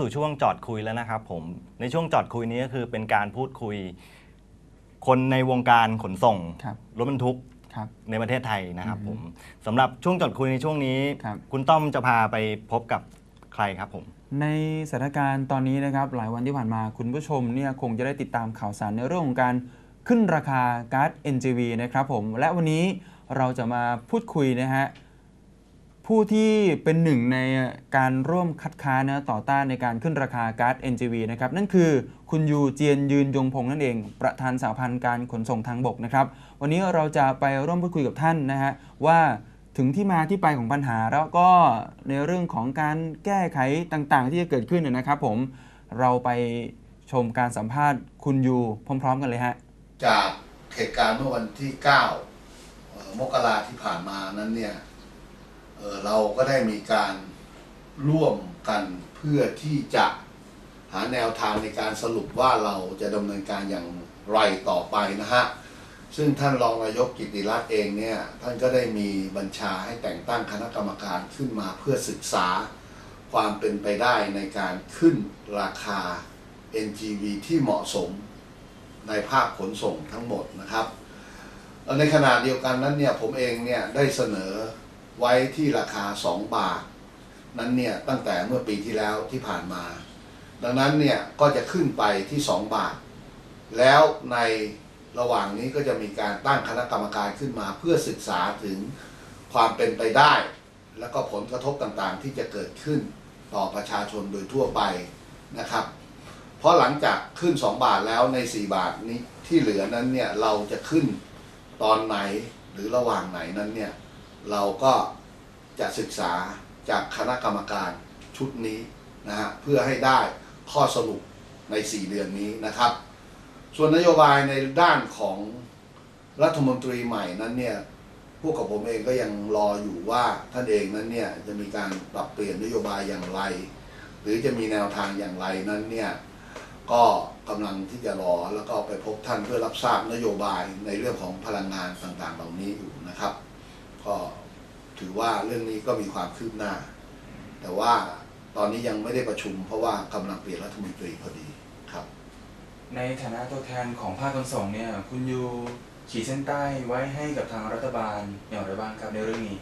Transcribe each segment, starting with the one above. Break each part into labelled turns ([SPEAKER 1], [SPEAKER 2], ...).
[SPEAKER 1] เข้าสู่ช่วงจอดคุยแล้วนะครับผมในช่วงจอดคุยนี้ก็คือเป็นการพูดคุย คนในวงการขนส่ง
[SPEAKER 2] ครับ
[SPEAKER 1] รถบรรทุก
[SPEAKER 2] ครับ
[SPEAKER 1] ในประเทศไทยนะครับ
[SPEAKER 2] อืม
[SPEAKER 1] ผมสำหรับช่วงจอดคุยในช่วงนี้
[SPEAKER 2] ครับ
[SPEAKER 1] คุณต้อมจะพาไปพบกับใครครับผม
[SPEAKER 2] ในสถานการณ์ตอนนี้นะครับ หลายวันที่ผ่านมาคุณผู้ชมเนี่ยคงจะได้ติดตามข่าวสารในเรื่องของการขึ้นราคาก๊าซ NGV นะครับผม และวันนี้เราจะมาพูดคุยนะฮะ ผู้ที่เป็นหนึ่งในการร่วมคัดค้านนะต่อต้านในการขึ้นราคาก๊าซ NGV นะครับนั่นคือคุณยูเจียนยืนยงพงษ์นั่นเอง ประธานสาพันธ์การขนส่งทางบกนะครับวันนี้เราจะไปร่วมพูดคุยกับท่านนะฮะว่าถึงที่มาที่ไปของปัญหา แล้วก็ในเรื่องของการแก้ไขต่างๆ ที่จะเกิดขึ้นนะครับ ผมเราไปชมการสัมภาษณ์คุณยูพร้อม ๆ กันเลยฮะ
[SPEAKER 3] จากเหตุการณ์เมื่อวันที่9เอ่อมกราที่ผ่านมานั้นเนี่ย เออเราก็ได้มีการร่วมกันเพื่อที่จะหาแนวทางในการสรุปว่าเราจะดำเนินการอย่างไรต่อไปนะฮะ ซึ่งท่านรองนายกกิติรัตน์เองเนี่ย ท่านก็ได้มีบัญชาให้แต่งตั้งคณะกรรมการขึ้นมาเพื่อศึกษาความเป็นไปได้ในการขึ้นราคา NGV ที่เหมาะสมในภาคขนส่งทั้งหมดนะครับ ในขณะเดียวกันนั้นเนี่ยผมเองเนี่ยได้เสนอ ไว้ที่ราคา 2 บาท นั้นเนี่ยตั้งแต่เมื่อปีที่แล้วที่ผ่านมา ดังนั้นเนี่ยก็จะขึ้นไปที่ 2 บาท แล้วในระหว่างนี้ก็จะมีการตั้งคณะกรรมการขึ้นมา เพื่อศึกษาถึงความเป็นไปได้ แล้วก็ผลกระทบต่างๆ ที่จะเกิดขึ้นต่อประชาชนโดยทั่วไปนะครับ เพราะหลังจากขึ้น 2 บาทแล้วใน 4 บาทนี้ที่เหลือนั้นเนี่ยเราจะขึ้นตอนไหนหรือระหว่างไหนนั้นเนี่ย เราก็จะศึกษาจากคณะกรรมการชุดนี้นะฮะเพื่อให้ได้ข้อสรุปใน 4 เดือนนี้นะครับ ส่วนนโยบายในด้านของรัฐมนตรีใหม่นั้นเนี่ยพวกกับผมเองก็ยังรออยู่ว่าท่านเองนั้นเนี่ยจะมีการปรับเปลี่ยนนโยบายอย่างไร หรือจะมีแนวทางอย่างไรนั้นเนี่ยก็กำลังที่จะรอแล้วก็ไปพบท่านเพื่อรับทราบนโยบายในเรื่องของพลังงานต่างๆ เหล่านี้อยู่นะครับ ก็ถือว่าเรื่องนี้ก็มีความคืบหน้า แต่ว่าตอนนี้ยังไม่ได้ประชุม เพราะว่ากำลังเปลี่ยนรัฐมนตรีพอดีครับ
[SPEAKER 2] ในฐานะตัวแทนของภาคขนส่งเนี่ย คุณยูขีดเส้นใต้ไว้ให้กับทางรัฐบาลอย่างไรบ้างครับในเรื่องนี้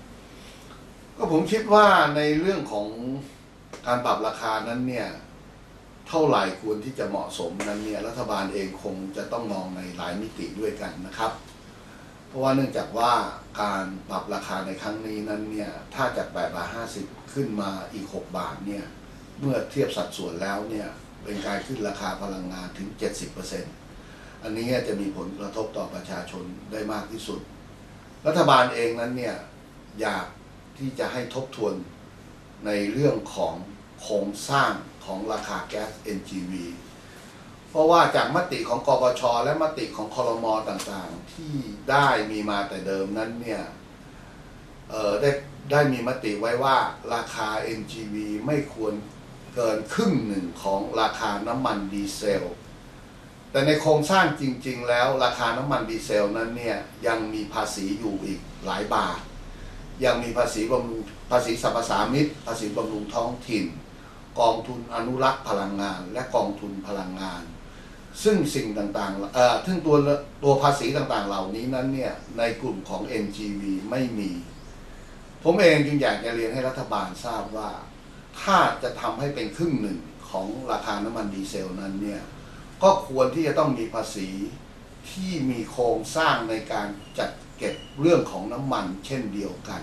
[SPEAKER 3] ก็ผมคิดว่าในเรื่องของการปรับราคานั้นเนี่ย เท่าไหร่ควรที่จะเหมาะสมนั้นเนี่ยรัฐบาลเองคงจะต้องมองในหลายมิติด้วยกันนะครับ เพราะว่าเนื่องจากว่าการปรับราคาในครั้งนี้นั้นเนี่ยถ้าจาก8บาท50 ขึ้นมาอีก 6 บาทเนี่ยเมื่อเทียบสัดส่วนแล้วเนี่ยเป็นการขึ้นราคาพลังงานถึง 70%อันนี้จะมีผลกระทบต่อประชาชนได้มากที่สุด รัฐบาลเองนั้นเนี่ยอยากที่จะให้ทบทวนในเรื่องของโครงสร้างของราคาแก๊ส NGV เพราะว่าจากมติของกปชและมติของคอรมอต่างๆ ที่ได้มีมาแต่เดิมนั้นเนี่ยได้ได้มีมติไว้ว่าราคา NGV ไม่ควรเกินครึ่งหนึ่งของราคาน้ำมันดีเซล แต่ในโครงสร้างจริง ๆ แล้วราคาน้ำมันดีเซลนั้นเนี่ยยังมีภาษีอยู่อีกหลายบาท ยังมีภาษีบำรุงภาษีสรรพสามิตภาษีบำรุงท้องถิ่น กองทุนอนุรักษ์พลังงาน และกองทุนพลังงาน ซึ่งสิ่งต่างๆเอ่อซึ่งตัวตัวภาษีต่างๆ เหล่านี้นั้นเนี่ยในกลุ่มของ NGV ไม่มี ผมเองจึงอยากจะเรียนให้รัฐบาลทราบว่า ถ้าจะทำให้เป็นครึ่งหนึ่งของราคาน้ำมันดีเซลนั้นเนี่ย ก็ควรที่จะต้องมีภาษีที่มีโครงสร้างในการจัดเก็บเรื่องของน้ำมันเช่นเดียวกัน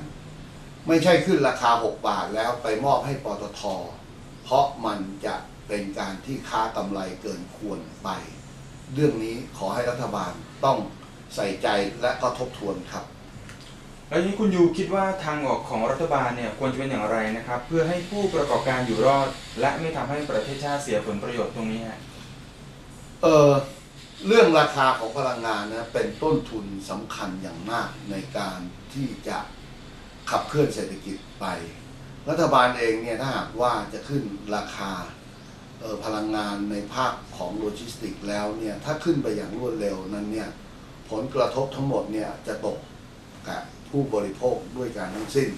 [SPEAKER 3] ไม่ใช่ขึ้นราคา 6 บาทแล้วไปมอบให้ปตท เพราะมันจะ เป็นการที่ค้ากำไรเกินควรไป เรื่องนี้ขอให้รัฐบาลต้องใส่ใจและก็ทบทวนครับ
[SPEAKER 2] แล้วนี้คุณยูคิดว่าทางออกของรัฐบาลเนี่ยควรจะเป็นอย่างไรนะครับ เพื่อให้ผู้ประกอบการอยู่รอด และไม่ทำให้ประเทศชาติเสียผลประโยชน์ตรงนี้ฮะ
[SPEAKER 3] เออเรื่องราคาของพลังงานนะเป็นต้นทุนสำคัญอย่างมากในการที่จะขับเคลื่อนเศรษฐกิจไป รัฐบาลเองเนี่ยถ้าหากว่าจะขึ้นราคาเออ พลังงานในภาคของโลจิสติกแล้วเนี่ยถ้าขึ้นไปอย่างรวดเร็วนั้นเนี่ยผลกระทบทั้งหมดเนี่ยจะตกกับผู้บริโภคด้วยกันทั้งสิ้น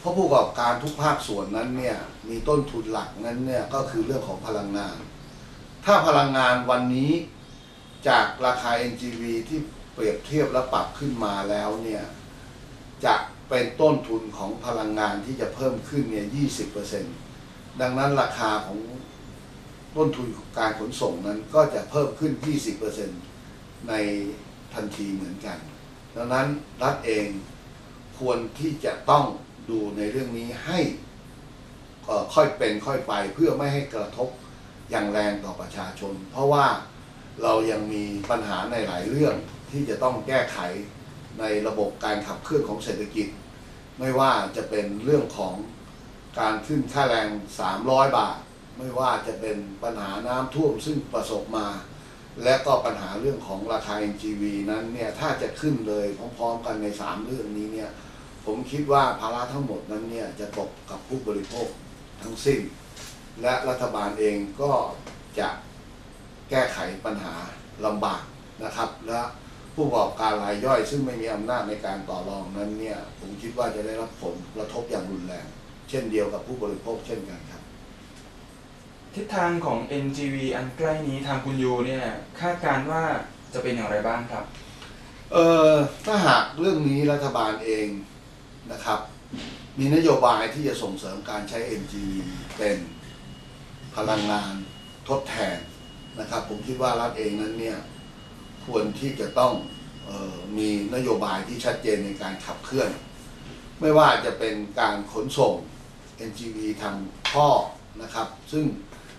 [SPEAKER 3] เพเพราะผู้ประกอบการทุกภาคส่วนนั้นเนี่ยมีต้นทุนหลักนั้นเนี่ยก็คือเรื่องของพลังงาน ถ้าพลังงานวันนี้จากราคา NGV ที่เปรียบเทียบและปรับขึ้นมาแล้วเนี่ยจะเป็นต้นทุนของพลังงานที่จะเพิ่มขึ้นเนี่ย 20%ดังนั้นราคาของ ต้นทุนของการขนส่งนั้นก็จะเพิ่มขึ้น 20%ในทันทีเหมือนกัน ดังนั้นรัฐเองควรที่จะต้องดูในเรื่องนี้ให้ค่อยเป็นค่อยไปเพื่อไม่ให้กระทบอย่างแรงต่อประชาชน เพราะว่าเรายังมีปัญหาในหลายเรื่องที่จะต้องแก้ไขในระบบการขับเคลื่อนของเศรษฐกิจ ไม่ว่าจะเป็นเรื่องของการขึ้นค่าแรง 300 บาท ไม่ว่าจะเป็นปัญหาน้ำท่วมซึ่งประสบมา และก็ปัญหาเรื่องของราคา NGV นั้นเนี่ยถ้าจะขึ้นเลยพร้อมๆกันใน 3 เรื่องนี้เนี่ยผมคิดว่าภาระทั้งหมดนั้นเนี่ยจะตกกับผู้บริโภคทั้งสิ้น และรัฐบาลเองก็จะแก้ไขปัญหาลำบากนะครับ และผู้ประกอบการรายย่อย ซึ่งไม่มีอำนาจในการต่อรองนั้นเนี่ยผมคิดว่าจะได้รับผลกระทบอย่างรุนแรง เช่นเดียวกับผู้บริโภคเช่นกันครับ
[SPEAKER 2] ทิศทางของ NGV อันใกล้นี้ทางคุณยูเนี่ยคาดการว่าจะเป็นอย่างไรบ้างครับ
[SPEAKER 3] เออถ้าหากเรื่องนี้รัฐบาลเองนะครับ มีนโยบายที่จะส่งเสริมการใช้ NGV เป็นพลังงานทดแทนนะครับ ผมคิดว่ารัฐเองนั้นเนี่ยควรที่จะต้องออมีนโยบายที่ชัดเจนในการขับเคลื่อน ไม่ว่าจะเป็นการขนส่ง NGV ทางท่อนะครับ ซึ่ง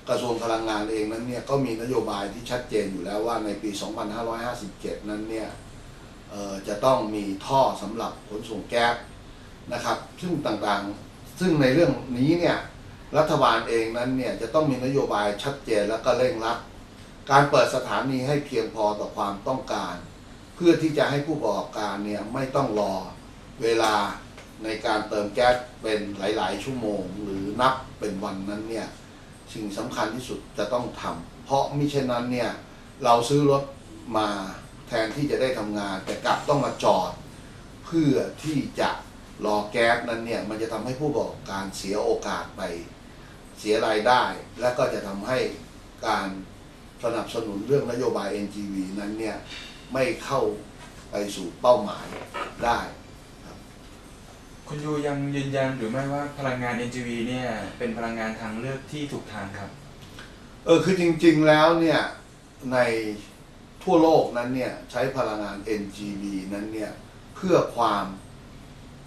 [SPEAKER 3] กระทรวงพลังงานเองนั้นเนี่ยก็มีนโยบายที่ชัดเจนอยู่แล้วว่าในปี 2557 นั้นเนี่ยจะต้องมีท่อสำหรับขนส่งแก๊สนะครับ ซึ่งต่างๆ ซึ่งในเรื่องนี้เนี่ยรัฐบาลเองนั้นเนี่ยจะต้องมีนโยบายชัดเจนแล้วก็เร่งรัด การเปิดสถานีให้เพียงพอต่อความต้องการ เพื่อที่จะให้ผู้ประกอบการเนี่ยไม่ต้องรอเวลาในการเติมแก๊สเป็นหลาย ๆ ชั่วโมง หรือนับเป็นวันนั้นเนี่ย สิ่งสำคัญที่สุดจะต้องทำเพราะมิเช่นนั้นเนี่ยเราซื้อรถมาแทนที่จะได้ทำงาน แต่กลับต้องมาจอด เพื่อที่จะรอแก๊สนั้นเนี่ยมันจะทำให้ผู้ประกอบการเสียโอกาสไปเสียรายได้ และก็จะทำให้การสนับสนุนเรื่องนโยบาย NGV นั้นเนี่ยไม่เข้าไปสู่เป้าหมายได้
[SPEAKER 2] คุณยูยังยืนยันหรือไม่ว่าพลังงาน NGV เนี่ยเป็นพลังงานทางเลือกที่ถูกทางครับ
[SPEAKER 3] เออคือจริงๆแล้วเนี่ยในทั่วโลกนั้นเนี่ยใช้พลังงาน NGV นั้นเนี่ยเพื่อความ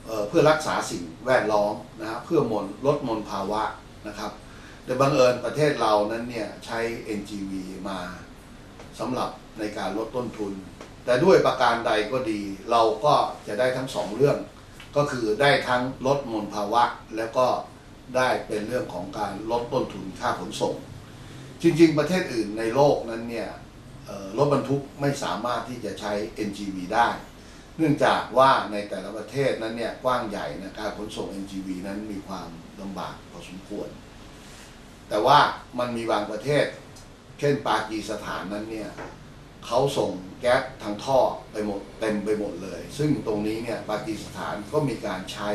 [SPEAKER 3] เอ่อเพื่อรักษาสิ่งแวดล้อมนะฮะเพื่อมลลดมลภาวะนะครับ แต่บังเอิญประเทศเรานั้นเนี่ยใช้ NGV มาสำหรับในการลดต้นทุน แต่ด้วยประการใดก็ดีเราก็จะได้ทั้งสองเรื่อง ก็คือได้ทั้งลดมลภาวะ แล้วก็ได้เป็นเรื่องของการลดต้นทุนค่าขนส่ง จริง ๆ ประเทศอื่นในโลกนั้นเนี่ยรถบรรทุกไม่สามารถที่จะใช้ NGV ได้ เนื่องจากว่าในแต่ละประเทศนั้นเนี่ยกว้างใหญ่นะการขนส่ง NGV นั้นมีความลำบากพอสมควร แต่ว่ามันมีบางประเทศ เช่นปากีสถานนั้นเนี่ย เขาส่งแก๊สทางท่อไปหมดเต็มไปหมดเลย ซึ่งตรงนี้เนี่ยปากีสถานก็มีการใช้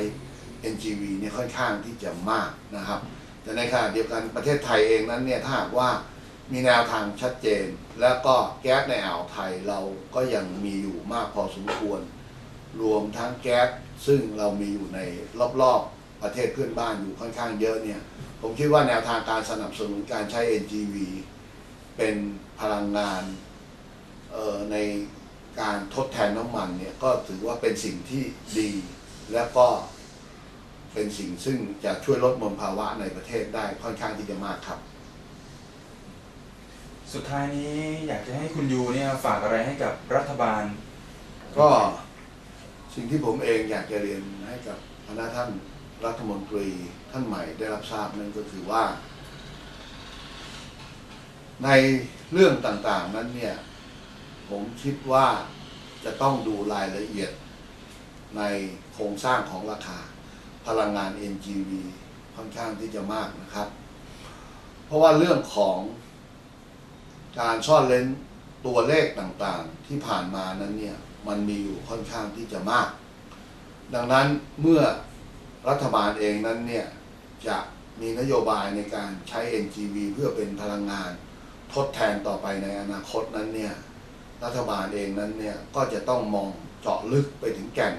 [SPEAKER 3] NGV เนี่ยค่อนข้างที่จะมากนะครับ แต่ในขณะเดียวกันประเทศไทยเองนั้นเนี่ยถ้าหากว่ามีแนวทางชัดเจน แล้วก็แก๊สในอ่าวไทยเราก็ยังมีอยู่มากพอสมควร รวมทั้งแก๊สซึ่งเรามีอยู่ในรอบๆประเทศเพื่อนบ้านอยู่ค่อนข้างเยอะเนี่ยผมคิดว่าแนวทางการสนับสนุนการใช้ NGV เป็นพลังงาน ในการทดแทนน้ำมันเนี่ยก็ถือว่าเป็นสิ่งที่ดี และก็เป็นสิ่งซึ่งจะช่วยลดมลภาวะในประเทศได้ค่อนข้างที่จะมากครับ
[SPEAKER 2] สุดท้ายนี้อยากจะให้คุณยูเนี่ยฝากอะไรให้กับรัฐบาล
[SPEAKER 3] ก็สิ่งที่ผมเองอยากจะเรียนให้กับคณะท่านรัฐมนตรีท่านใหม่ได้รับทราบนั่นก็คือว่า ในเรื่องต่างๆนั้นเนี่ย ผมคิดว่าจะต้องดูรายละเอียดในโครงสร้างของราคาพลังงาน NGV ค่อนข้างที่จะมากนะครับ เพราะว่าเรื่องของการซ่อนเลนตัวเลขต่างๆ ที่ผ่านมานั้นเนี่ยมันมีอยู่ค่อนข้างที่จะมาก ดังนั้นเมื่อรัฐบาลเองนั้นเนี่ยจะมีนโยบายในการใช้ NGV เพื่อเป็นพลังงานทดแทนต่อไปในอนาคตนั้นเนี่ย รัฐบาลเองนั้นเนี่ยก็จะต้องมองเจาะลึกไปถึงแก่น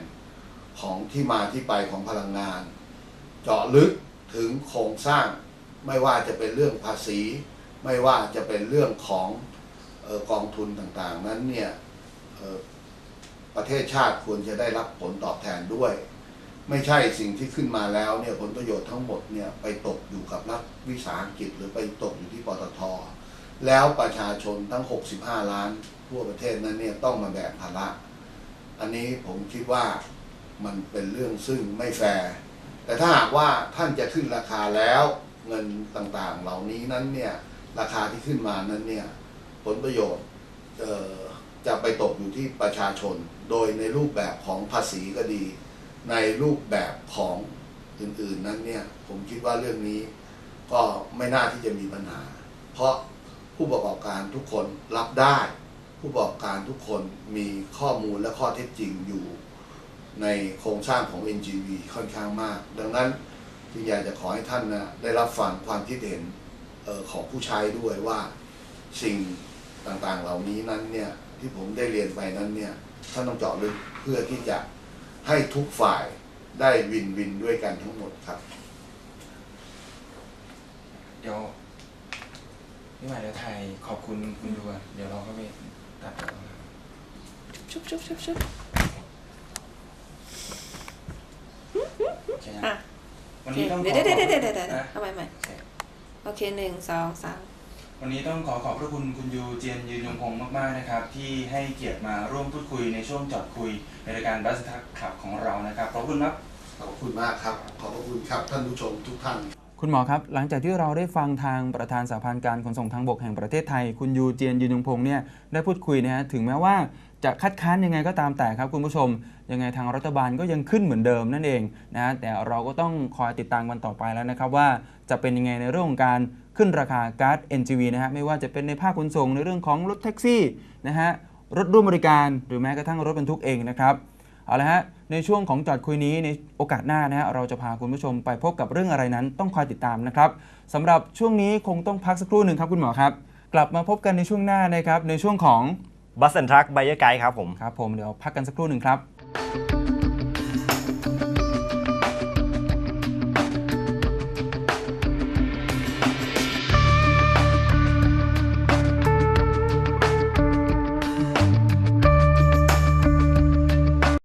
[SPEAKER 3] ของที่มาที่ไปของพลังงาน เจาะลึกถึงโครงสร้าง ไม่ว่าจะเป็นเรื่องภาษี ไม่ว่าจะเป็นเรื่องของออกองทุนต่างๆ นั้นเนี่ยประเทศชาติควรจะได้รับผลตอบแทนด้วย ไม่ใช่สิ่งที่ขึ้นมาแล้วเนี่ยผลประโยชน์ทั้งหมดเนี่ยไปตกอยู่กับรัฐวิสาหกิจ หรือไปตกอยู่ที่ปตทแล้วประชาชนทั้ง 65 ล้าน ทั่วประเทศนั้นเนี่ยต้องมาแบกภาระอันนี้ผมคิดว่ามันเป็นเรื่องซึ่งไม่แฟร์แต่ถ้าหากว่าท่านจะขึ้นราคาแล้วเงินต่างๆ เหล่านี้นั้นเนี่ยราคาที่ขึ้นมานั้นเนี่ยผลประโยชน์จะไปตกอยู่ที่ประชาชน โดยในรูปแบบของภาษีก็ดี ในรูปแบบของอื่นๆนั้นเนี่ยผมคิดว่าเรื่องนี้ก็ไม่น่าที่จะมีปัญหา เพราะผู้ประกอบการทุกคนรับได้ ผู้ประกอบการทุกคนมีข้อมูลและข้อเท็จจริงอยู่ในโครงสร้างของ NGV ค่อนข้างมาก ดังนั้นจึงอยากจะขอให้ท่านนะได้รับฟังความคิดเห็นออของผู้ใช้ด้วยว่าสิ่งต่างๆเหล่านี้นั้นเนี่ยที่ผมได้เรียนไปนั้นเนี่ยท่านต้องเจาะลึกเพื่อที่จะให้ทุกฝ่ายได้วินวินด้วยกันทั้งหมดครับ
[SPEAKER 2] เดี๋ยวพี่หม่เดี๋ยวไทยขอบคุณคุณยูก่อนเดี๋ยวเราก็ไป
[SPEAKER 4] ชุบชุบชุบชุบ
[SPEAKER 2] โอเคนะ
[SPEAKER 4] อะ
[SPEAKER 2] วันนี้ต้องข
[SPEAKER 4] เดี๋
[SPEAKER 2] อ
[SPEAKER 4] ยวเดี๋ยวเดี๋ยวเดี๋ยวเดี๋ยว
[SPEAKER 2] นะ
[SPEAKER 4] เอาใหม่ใหม่
[SPEAKER 2] โอเค
[SPEAKER 4] โอเคหนึ่งสองสาม
[SPEAKER 2] วันนี้ต้องขอขอบพระคุณคุณยูเจียนยืนยงคงมากๆนะครับ ที่ให้เกียรติมาร่วมพูดคุยในช่วงจอดคุยในรายการบัสทักขับของเรานะครับขอบคุณครับ
[SPEAKER 3] ขอบคุณมากครับ ขอบพระคุณครับท่านผู้ชมทุกท่าน
[SPEAKER 2] คุณหมอครับ หลังจากที่เราได้ฟังทางประธานสาพันธ์การขนส่งทางบกแห่งประเทศไทย คุณยูเจียนยืนยงพงศ์เนี่ยได้พูดคุยนะฮะถึงแม้ว่าจะคัดค้านยังไงก็ตามแต่ครับคุณผู้ชม ยังไงทางรัฐบาลก็ยังขึ้นเหมือนเดิมนั่นเองนะฮะแต่เราก็ต้องคอยติดตามกันต่อไปแล้วนะครับว่าจะเป็นยังไงในเรื่องของการขึ้นราคาก๊าซ NGV นะฮะไม่ว่าจะเป็นในภาคขนส่งในเรื่องของรถแท็กซี่นะฮะรถร่วมบริการหรือแม้กระทั่งรถบรรทุกเองนะครับ เอาละฮะในช่วงของจอดคุยนี้ในโอกาสหน้านะฮะเราจะพาคุณผู้ชมไปพบกับเรื่องอะไรนั้นต้องคอยติดตามนะครับสำหรับช่วงนี้คงต้องพักสักครู่หนึ่งครับคุณหมอครับ กลับมาพบกันในช่วงหน้านะครับในช่วงของ
[SPEAKER 1] บัสแอนทรัคไบเออร์ไกด์ครับผม
[SPEAKER 2] ครับผมเดี๋ยวพักกันสักครู่หนึ่งครับ